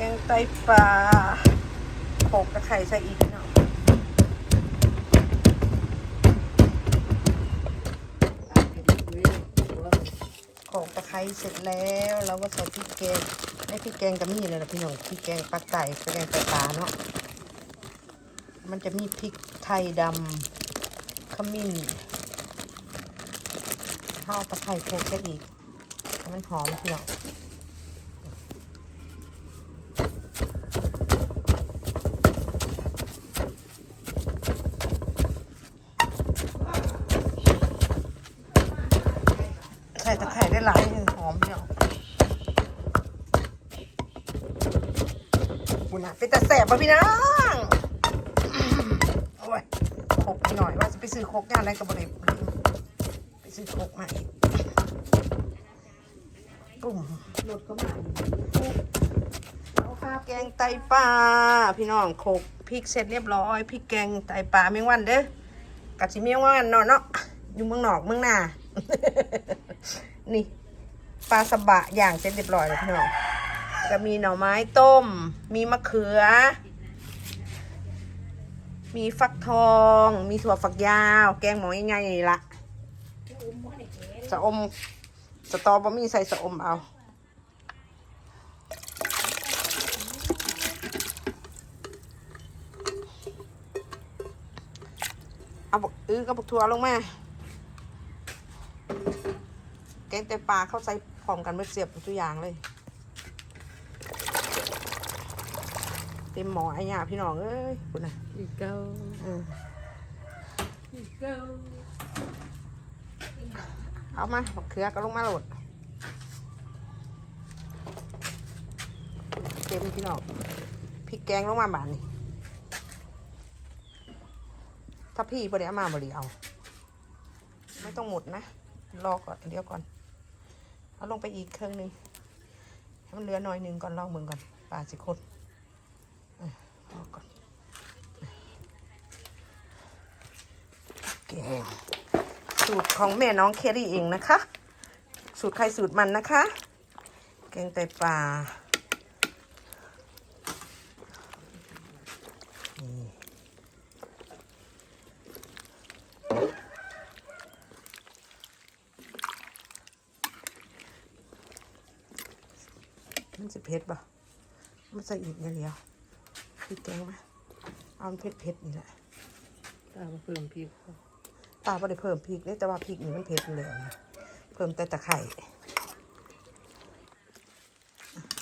แกงไตปลาโขกตะไคร้ใส่อีกเนาะโขกตะไคร้เสร็จแล้วเราก็ใส่พริกแกงในพริกแกงก็มีเลยนะพี่น้องพริกแกงปลาไก่พริกแกงไตปลาเนาะมันจะมีพริกไทยดำขมิ้นข้าวตะไคร้โขกใส่อีกมันหอมพี่น้อง ใส่ตะไคร้ได้หลายหนึ่งหอมเนาะบุญนะเป่ะพี่น้องโอ้ยโคกหน่อยว่าจะไปซื้อโคกย่านอะไรกับบริบไปซื้อโคกมาอีกปุ่มรถก็มาเอาคาแกงไตปลาพี่น้องโคกพริกเสร็จเรียบร้อยพริกแกงไตปลาเมียงวันเด้อกัดสิเมียงวันเนาะเนาะอยู่เมืองนอกเมืองนานี่ปลาสบะอย่างเสร็จเรียบร้อยแล้วพี่น้อง ก็มีหน่อไม้ต้ม มีมะเขือ มีฟักทอง มีถั่วฝักยาว แกงหมอใหญ่ๆนี่ละสะอมสตอบะมี่ใส่สะอมเอาเอาบักอื้อกับบักทัวลงมาแกงแต่ปลาเข้าใส่พร้อมกันเมื่อเสียบทุกอย่างเลย ต็มหมอไอ้หยาพี่น้องเอ้ยคุณน่ะอีกเก้าเอออีกเก้าเอามาบักเขือก็ลงมาโหลดเต็มพี่น้องพริกแกงลงมาบานนี่ถ้าพี่บริเอามาบริเอา ไม่ต้องหมดนะ รอก่อนเดี๋ยวก่อน เอาลงไปอีกเครื่องหนึงให้มันเหลือหน่อยหนึ่งก่อนลองมึงก่อนปลาสิคนเอ อรอก่อนแกงสูตรของแม่น้องเครี่เองนะคะ สูตรใครสูตรมันนะคะ แกงไตปลามันจะเผ็ดปะมันใส่อีกเดียว พริกแกงไหมเอามันเผ็ดเผ็ดๆนี่แหละตามาเพิ่มพริกป้าไม่ได้เพิ่มพริกเลยแต่ว่าพริกนี่มันเผ็ดอยู่แล้วนะเพิ่มแต่ตะไคร่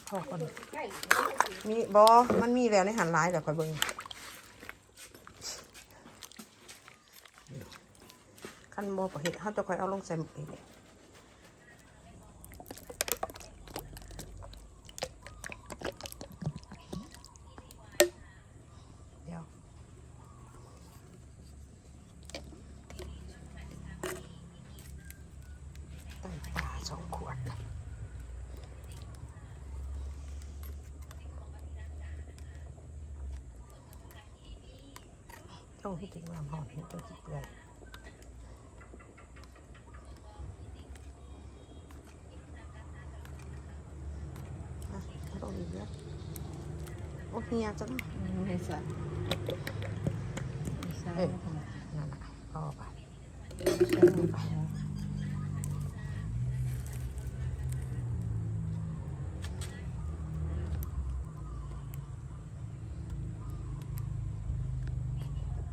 พอก่อนมีบอมันมีแล้วในหันร้ายแล้วคอยเบิ่งขั้นบอประเห็ดเขาจะคอยเอาลงใส่หมกเอง ไตปลาสองขวดต้องที่ถึงน้ำหอมเห็นตัวจิบเลยอะต้องอีกแล้วโอ้เฮียจังไม่ใส่ไม่ใส่เอ้ยนั่นน่ะพ่อไป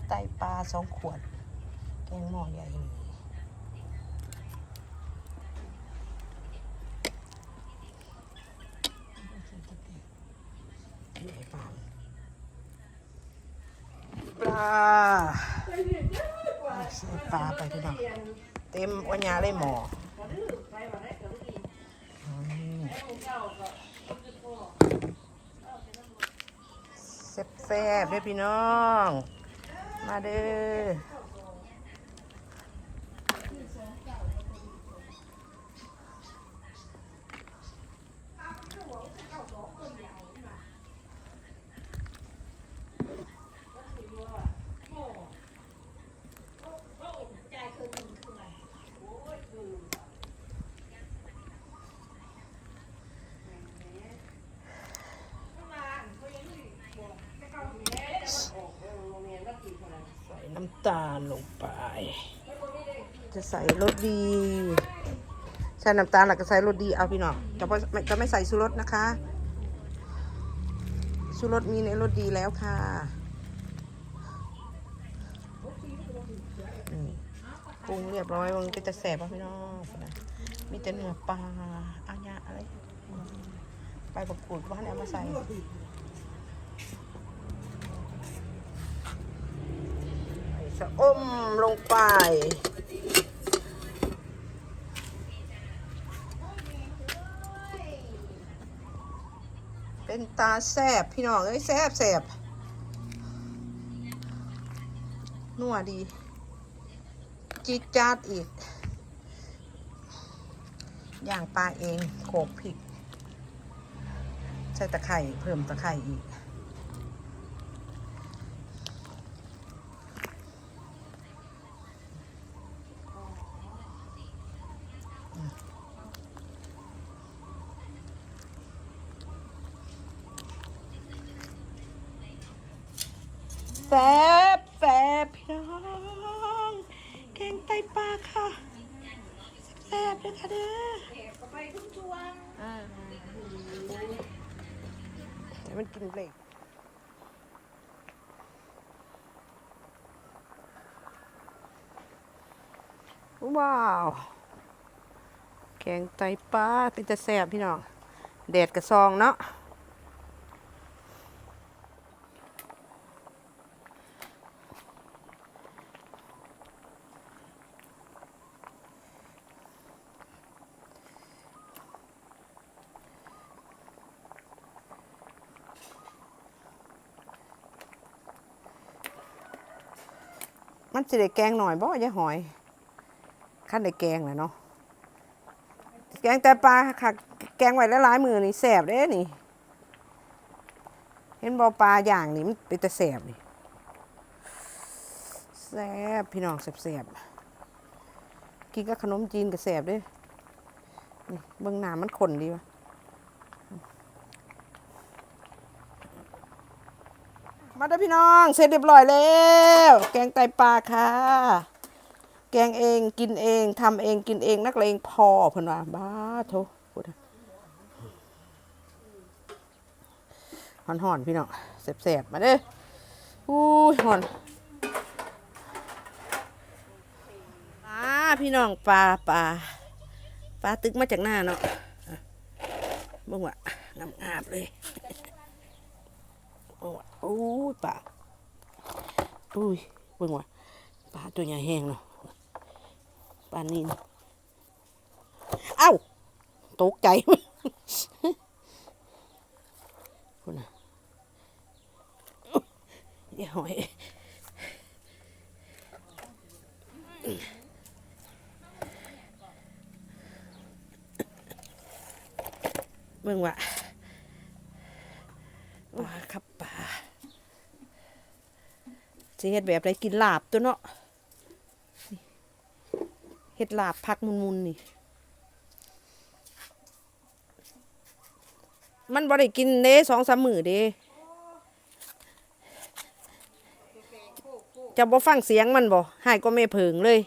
ไตปลาสองขวด แกงหม้อใหญ่ปลาปลาใส่ปลาไปพี่น้องเต็มวันยาเลยหมออืมแซ่บๆเด้อพี่น้อง มาเด้อ ใส่น้ำตาลลงไป จะใส่รสดีใส่น้ำตาลแล้วก็ใส่รสดีเอาพี่น้องจะไม่จะไม่ใส่ชูรสนะคะชูรสมีในรสดีแล้วค่ะอืมปรุงเรียบร้อยมันก็จะแสบป่ะพี่น้องมีแต่เนื้อปลาอาญาอะไร ไปประกวดว่าเนี่ยเอามาใส่ ใส่ ชะอมลงไป เป็นตาแซบพี่น้องเอ้ยแซบแซบนัวดี จิจาดอีก อย่างปลาเองโขกพริก ใส่ตะไคร่เพิ่มตะไคร่อีก แซบแซบพี่น้องแกงไตปลาค่ะแซบเลยค่ะเด้ออ่าแต่มันกินเบรกว้าว แกงไตปลาเป็นจะแซบพี่น้องแดดกระซองเนาะ มันสิได้แกงหน่อยบ่ยายหอยขั้นได้แกงแหละเนาะแกงแต่ปลาค่ะแกงไว้หลายมือนี่แสบเด้นี่ เห็นบ่ปลาอย่างนี่มันเป็นแต่แสบนี่แสบพี่น้องแสบๆกินกับขนมจีนก็แสบเด้นี่เบื้องหน้ามันขนดีวะ มาเด้พี่น้องเสร็จเรียบร้อยแล้ว แกงไตปลาค่ะ แกงเองกินเองทำเองกินเองนักเลงพอเพิ่นว่าบ้าโถพูดหอนหอนๆพี่น้องแสบๆมาเด้ออู้ยหอนปลาพี่น้องปลาปลาปลาตึกมาจากหน้าเนาะอะเบิ่งว่างามงาบๆเลย อ้ยอู้ยปลาอุ้ยเบิ่งว่าปลาตัวใหญ่แห้งเนาะปลานนี้นเอ้าตกใจคุณนะอย่าหอยเบิ่งว่าปลาครับปลา สิเฮ็ดแบบไรกินลาบตัวเนาะเฮ็ดลาบพักมุนมุนนี่ มันบ่ได้กินเด้สองสามมือเด้จะบ่ฟังเสียงมันบ่หายก็ไม่เพิงเลย